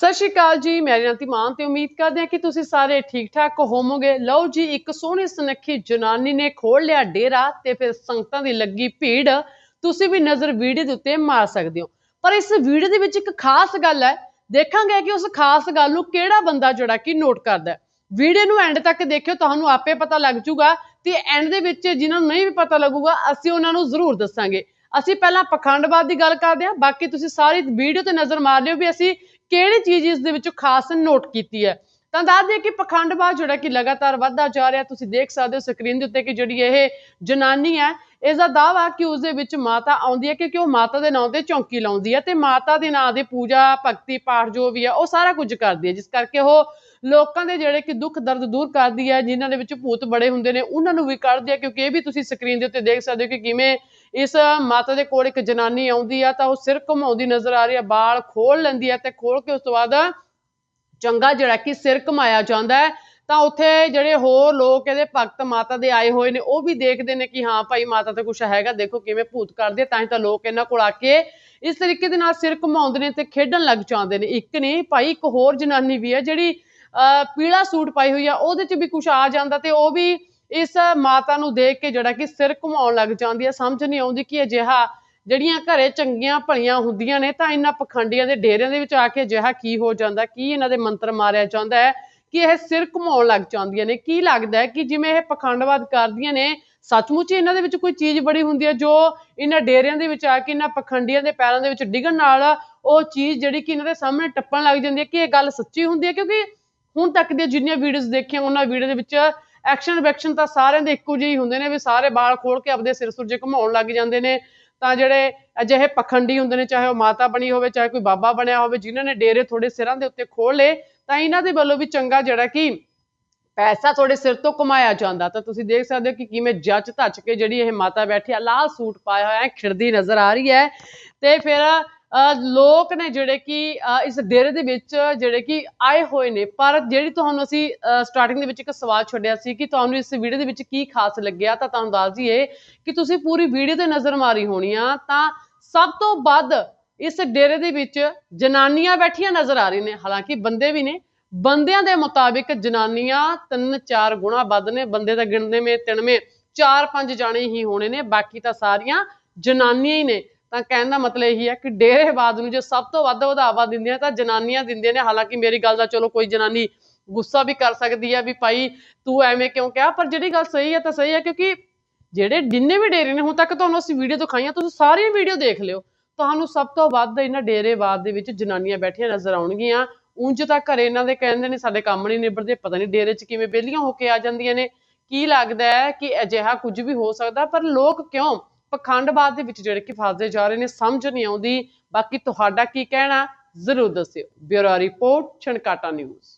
ਸਤਿ ਸ਼੍ਰੀ ਅਕਾਲ ਜੀ, ਮੈਂ ਨਾਮ ਮਾਨ ਤੇ ਉਮੀਦ ਕਰਦੇ ਹਾਂ ਕਿ ਤੁਸੀਂ ਸਾਰੇ ਠੀਕ ਠਾਕ ਹੋਵੋਗੇ। ਲਓ ਜੀ, ਇੱਕ ਸੋਹਣੀ ਸੁਨੱਖੀ ਜਨਾਨੀ ਨੇ ਖੋਲ ਲਿਆ ਡੇਰਾ ਤੇ ਫਿਰ ਸੰਗਤਾਂ ਦੀ ਲੱਗੀ ਭੀੜ। ਤੁਸੀਂ ਵੀ ਨਜ਼ਰ ਵੀਡੀਓ ਦੇ ਉੱਤੇ ਮਾਰ ਸਕਦੇ ਹੋ। ਪਰ ਇਸ ਵੀਡੀਓ ਦੇ ਵਿੱਚ ਇੱਕ ਖਾਸ ਗੱਲ ਹੈ। ਦੇਖਾਂਗੇ ਕਿ ਉਸ ਖਾਸ ਗੱਲ ਨੂੰ ਕਿਹੜਾ ਬੰਦਾ ਜਿਹੜਾ ਕਿ ਨੋਟ ਕਰਦਾ ਹੈ। ਵੀਡੀਓ ਨੂੰ ਐਂਡ ਤੱਕ ਦੇਖਿਓ, ਤੁਹਾਨੂੰ ਆਪੇ ਪਤਾ ਲੱਗ ਜੂਗਾ ਤੇ ਐਂਡ ਦੇ ਵਿੱਚ ਜਿਨ੍ਹਾਂ ਨੂੰ ਨਹੀਂ ਵੀ ਪਤਾ ਲੱਗੂਗਾ, ਅਸੀਂ ਉਹਨਾਂ ਨੂੰ ਜ਼ਰੂਰ ਦੱਸਾਂਗੇ। ਅਸੀਂ ਪਹਿਲਾਂ ਪਖੰਡਵਾਦ ਦੀ ਗੱਲ ਕਰਦੇ ਹਾਂ, ਬਾਕੀ ਤੁਸੀਂ ਸਾਰੀ ਵੀਡੀਓ ਤੇ ਨਜ਼ਰ ਮਾਰ ਲਿਓ ਵੀ ਅਸੀਂ ਕਿਹੜੀ ਚੀਜ਼ ਇਸ ਦੇ ਵਿੱਚੋਂ ਖਾਸ ਨੋਟ ਕੀਤੀ ਹੈ? ਤਾਂ ਦੱਸ ਦਈਏ ਕਿ ਪਖੰਡਵਾਦ ਜਿਹੜਾ ਕਿ ਲਗਾਤਾਰ ਵੱਧਦਾ ਜਾ ਰਿਹਾ, ਤੁਸੀਂ ਦੇਖ ਸਕਦੇ ਹੋ ਸਕਰੀਨ ਦੇ ਉੱਤੇ ਕਿ ਜਿਹੜੀ ਇਹ ਜਨਾਨੀ ਹੈ ਇਸ ਦਾ ਦਾਵਾ ਕਿ ਉਸ ਦੇ ਵਿੱਚ ਮਾਤਾ ਆਉਂਦੀ ਹੈ ਕਿਉਂਕਿ ਉਹ ਮਾਤਾ ਦੇ ਨਾਂ ਤੇ ਚੌਂਕੀ ਲਾਉਂਦੀ ਹੈ ਤੇ ਮਾਤਾ ਦੇ ਨਾਂ ਦੇ ਪੂਜਾ, ਭਗਤੀ, ਪਾਠ ਜੋ ਵੀ ਹੈ, ਉਹ ਸਾਰਾ ਕੁਝ ਕਰਦੀ ਹੈ। ਜਿਸ ਕਰਕੇ ਉਹ ਲੋਕਾਂ ਦੇ ਜਿਹੜੇ ਕਿ ਦੁੱਖ ਦਰਦ ਦੂਰ ਕਰਦੀ ਹੈ, ਜਿਨ੍ਹਾਂ ਦੇ ਵਿੱਚ ਭੂਤ ਬੜੇ ਹੁੰਦੇ ਨੇ, ਉਹਨਾਂ ਨੂੰ ਵੀ ਕੱਢਦੀ ਹੈ ਕਿਉਂਕਿ ਇਹ ਵੀ ਤੁਸੀਂ ਸਕਰੀਨ ਦੇ ਉੱਤੇ ਦੇਖ ਸਕਦੇ ਹੋ ਕਿ ਕਿਵੇਂ ਇਸ ਮਾਤਾ ਦੇ ਕੋਲ ਇੱਕ ਜਨਾਨੀ ਆਉਂਦੀ ਆ ਤਾਂ ਉਹ ਸਿਰ ਘੁਮਾਉਂਦੀ ਨਜ਼ਰ ਆ ਰਹੀ ਹੈ ਬਾਲ ਖੋਲ ਲੈਂਦੀ ਹੈ ਤੇ ਖੋਲ ਕੇ ਉਸ ਤੋਂ ਬਾਅਦ ਚੰਗਾ ਜਿਹੜਾ ਕਿ ਸਿਰ ਘੁਮਾਇਆ ਜਾਂਦਾ ਹੈ। ਤਾਂ ਉੱਥੇ ਜਿਹੜੇ ਹੋਰ ਲੋਕ ਇਹਦੇ ਭਗਤ ਮਾਤਾ ਦੇ ਆਏ ਹੋਏ ਨੇ, ਉਹ ਵੀ ਦੇਖਦੇ ਨੇ ਕਿ ਹਾਂ ਭਾਈ ਮਾਤਾ ਤੇ ਕੁਝ ਹੈਗਾ, ਦੇਖੋ ਕਿਵੇਂ ਭੂਤ ਕਰਦੇ ਤਾਂ ਹੀ ਤਾਂ ਲੋਕ ਇਹਨਾਂ ਕੋਲ ਆ ਕੇ ਇਸ ਤਰੀਕੇ ਦੇ ਨਾਲ ਸਿਰ ਘੁਮਾਉਂਦੇ ਨੇ ਤੇ ਖੇਡਣ ਲੱਗ ਜਾਂਦੇ ਨੇ। ਇੱਕ ਨਹੀਂ, ਭਾਈ ਇੱਕ ਹੋਰ ਜਨਾਨੀ ਵੀ ਹੈ ਜਿਹੜੀ, ਅਹ ਪੀਲਾ ਸੂਟ ਪਾਈ ਹੋਈ ਆ, ਉਹਦੇ 'ਚ ਵੀ ਕੁਝ ਆ ਜਾਂਦਾ ਤੇ ਉਹ ਵੀ ਇਸ ਮਾਤਾ ਨੂੰ ਦੇਖ ਕੇ ਜਿਹੜਾ ਕਿ ਸਿਰ ਘੁਮਾਉਣ ਲੱਗ ਜਾਂਦੀ ਹੈ, ਸਮਝ ਨਹੀਂ ਆਉਂਦੀ ਕਿ ਅਜਿਹਾ ਜਿਹੜੀਆਂ ਘਰੇ ਚੰਗੀਆਂ ਭਲੀਆਂ ਹੁੰਦੀਆਂ ਨੇ ਤਾਂ ਇਹਨਾਂ ਪਖੰਡੀਆਂ ਦੇ ਡੇਰਿਆਂ ਦੇ ਵਿੱਚ ਆ ਕੇ ਅਜਿਹਾ ਕੀ ਹੋ ਜਾਂਦਾ, ਕੀ ਇਹਨਾਂ ਦੇ ਮੰਤਰ ਮਾਰਿਆ ਜਾਂਦਾ ਹੈ, ਕਿ ਇਹ ਸਿਰ ਘੁਮਾਉਣ ਲੱਗ ਜਾਂਦੀਆਂ ਨੇ। ਕੀ ਲੱਗਦਾ ਹੈ ਕਿ ਜਿਵੇਂ ਇਹ ਪਖੰਡਵਾਦ ਕਰਦੀਆਂ ਨੇ, ਸੱਚਮੁੱਚ ਇਹਨਾਂ ਦੇ ਵਿੱਚ ਕੋਈ ਚੀਜ਼ ਬੜੀ ਹੁੰਦੀ ਹੈ ਜੋ ਇਹਨਾਂ ਡੇਰਿਆਂ ਦੇ ਵਿੱਚ ਆ ਕੇ ਇਹਨਾਂ ਪਖੰਡੀਆਂ ਦੇ ਪੈਰਾਂ ਦੇ ਵਿੱਚ ਡਿੱਗਣ ਨਾਲ ਉਹ ਚੀਜ਼ ਜਿਹੜੀ ਕਿ ਇਹਨਾਂ ਦੇ ਸਾਹਮਣੇ ਟੱਪਣ ਲੱਗ ਜਾਂਦੀ ਹੈ, ਕਿ ਇਹ ਗੱਲ ਸੱਚੀ ਹੁੰਦੀ ਹੈ? ਕਿਉਂਕਿ ਹੁਣ ਤੱਕ ਦੀਆਂ ਜਿੰਨੀਆਂ ਵੀਡੀਓਜ਼ ਦੇਖੀਆਂ, ਉਹਨਾਂ ਵੀਡੀਓ ਦੇ ਵਿੱਚ ਐਕਸ਼ਨ ਵੈਕਸ਼ਨ ਤਾਂ ਸਾਰਿਆਂ ਦੇ ਇੱਕੋ ਜਿਹੇ ਹੀ ਹੁੰਦੇ ਨੇ ਵੀ ਸਾਰੇ ਵਾਲ ਖੋਲ ਕੇ ਆਪਦੇ ਸਿਰ ਸੁਰਜੇ ਘੁਮਾਉਣ ਲੱਗ ਜਾਂਦੇ ਨੇ। ਤਾਂ ਜਿਹੜੇ ਅਜਿਹੇ ਪਖੰਡੀ ਹੁੰਦੇ ਨੇ, ਚਾਹੇ ਉਹ ਮਾਤਾ ਬਣੀ ਹੋਵੇ, ਚਾਹੇ ਕੋਈ ਬਾਬਾ ਬਣਿਆ ਹੋਵੇ, ਜਿਨ੍ਹਾਂ ਨੇ ਡੇਰੇ ਥੋੜੇ ਸਿਰਾਂ ਦੇ ਉੱਤੇ ਖੋਲ ਲਏ, ਤਾਂ ਇਹਨਾਂ ਦੇ ਵੱਲੋਂ ਵੀ ਚੰਗਾ ਜਿਹੜਾ ਕਿ ਪੈਸਾ ਤੁਹਾਡੇ ਸਿਰ ਤੋਂ ਕਮਾਇਆ ਜਾਂਦਾ। ਤਾਂ ਤੁਸੀਂ ਦੇਖ ਸਕਦੇ ਹੋ ਕਿ ਕਿਵੇਂ ਜੱਜ ਧੱਜ ਕੇ ਜਿਹੜੀ ਇਹ ਮਾਤਾ ਬੈਠੀ ਆ, ਲਾਲ ਸੂਟ ਪਾਇਆ ਹੋਇਆ ਹੈ ਖਿੜਦੀ ਨਜ਼ਰ ਆ ਰਹੀ ਹੈ। ਤੇ ਫਿਰ ਲੋਕ ਨੇ ਜਿਹੜੇ ਕਿ ਇਸ ਡੇਰੇ ਦੇ ਵਿੱਚ ਜਿਹੜੇ ਕਿ ਆਏ ਹੋਏ ਨੇ। ਪਰ ਜਿਹੜੀ ਤੁਹਾਨੂੰ ਅਸੀਂ ਸਟਾਰਟਿੰਗ ਦੇ ਵਿੱਚ ਇੱਕ ਸਵਾਲ ਛੱਡਿਆ ਸੀ ਕਿ ਤੁਹਾਨੂੰ ਇਸ ਵੀਡੀਓ ਦੇ ਵਿੱਚ ਕੀ ਖਾਸ ਲੱਗਿਆ, ਤਾਂ ਤੁਹਾਨੂੰ ਦੱਸ ਦਈਏ ਕਿ ਤੁਸੀਂ ਪੂਰੀ ਵੀਡੀਓ ਤੇ ਨਜ਼ਰ ਮਾਰੀ ਹੋਣੀ ਆ, ਤਾਂ ਸਭ ਤੋਂ ਵੱਧ ਇਸ ਡੇਰੇ ਦੇ ਵਿੱਚ ਜਨਾਨੀਆਂ ਬੈਠੀਆਂ ਨਜ਼ਰ ਆ ਰਹੀਆਂ ਨੇ। ਹਾਲਾਂਕਿ ਬੰਦੇ ਵੀ ਨੇ। ਬੰਦਿਆਂ ਦੇ ਮੁਤਾਬਿਕ ਜਨਾਨੀਆਂ ਤਿੰਨ ਚਾਰ ਗੁਣਾ ਵੱਧ ਨੇ। ਬੰਦੇ ਤਾਂ ਗਿਣਦੇ ਮੇ ਤਿੰਨਵੇਂ, ਚਾਰ ਪੰਜ ਜਾਣੇ ਹੀ ਹੋਣੇ ਨੇ। ਬਾਕੀ ਤਾਂ ਸਾਰੀਆਂ ਜਨਾਨੀਆਂ ਹੀ ਨੇ। ਤਾਂ ਕਹਿਣ ਦਾ ਮਤਲਬ ਇਹੀ ਹੈ ਕਿ ਡੇਰੇਬਾਦ ਨੂੰ ਜੇ ਸਭ ਤੋਂ ਵੱਧ ਵਧਾਵਾ ਦਿੰਦੀਆਂ ਤਾਂ ਜਨਾਨੀਆਂ ਦਿੰਦੀਆਂ ਨੇ। ਹਾਲਾਂਕਿ ਮੇਰੀ ਗੱਲ ਦਾ ਚਲੋ ਕੋਈ ਜਨਾਨੀ ਗੁੱਸਾ ਵੀ ਕਰ ਸਕਦੀ ਹੈ ਵੀ ਭਾਈ ਤੂੰ ਐਵੇਂ ਕਿਉਂ ਕਿਹਾ? ਪਰ ਜਿਹੜੀ ਗੱਲ ਸਹੀ ਹੈ ਤਾਂ ਸਹੀ ਹੈ ਕਿਉਂਕਿ ਜਿਹੜੇ ਜਿੰਨੇ ਵੀ ਡੇਰੇ ਨੇ, ਹੁਣ ਤੱਕ ਤੁਹਾਨੂੰ ਅਸੀਂ ਵੀਡੀਓ ਦਿਖਾਈਆਂ, ਤੁਸੀਂ ਸਾਰੀਆਂ ਵੀਡੀਓ ਦੇਖ ਲਿਓ। ਤੁਹਾਨੂੰ ਸਭ ਤੋਂ ਵੱਧ ਇਹਨਾਂ ਡੇਰੇਵਾਦ ਦੇ ਵਿੱਚ ਜਨਾਨੀਆਂ ਬੈਠੀਆਂ ਨਜ਼ਰ ਆਉਣਗੀਆਂ। ਉਂਝ ਤਾਂ ਘਰੇ ਇਹਨਾਂ ਦੇ ਕਹਿੰਦੇ ਨੇ, ਸਾਡੇ ਕੰਮ ਨਹੀਂ ਨਿਬੜਦੇ, ਪਤਾ ਨਹੀਂ ਡੇਰੇ 'ਚ ਕਿਵੇਂ ਵਿਹਲੀਆਂ ਹੋ ਕੇ ਆ ਜਾਂਦੀਆਂ ਨੇ। ਕੀ ਲੱਗਦਾ ਹੈ ਕਿ ਅਜਿਹਾ ਕੁਝ ਵੀ ਹੋ ਸਕਦਾ, ਪਰ ਲੋਕ ਕਿਉਂ ਪਖੰਡਵਾਦ ਦੇ ਵਿੱਚ ਜਿਹੜੇ ਕਿ ਫਸਦੇ ਜਾ ਰਹੇ ਨੇ, ਸਮਝ ਨਹੀਂ ਆਉਂਦੀ। ਬਾਕੀ ਤੁਹਾਡਾ ਕੀ ਕਹਿਣਾ? ਜ਼ਰੂਰ ਦੱਸਿਓ। Bureau report, Chhankata news.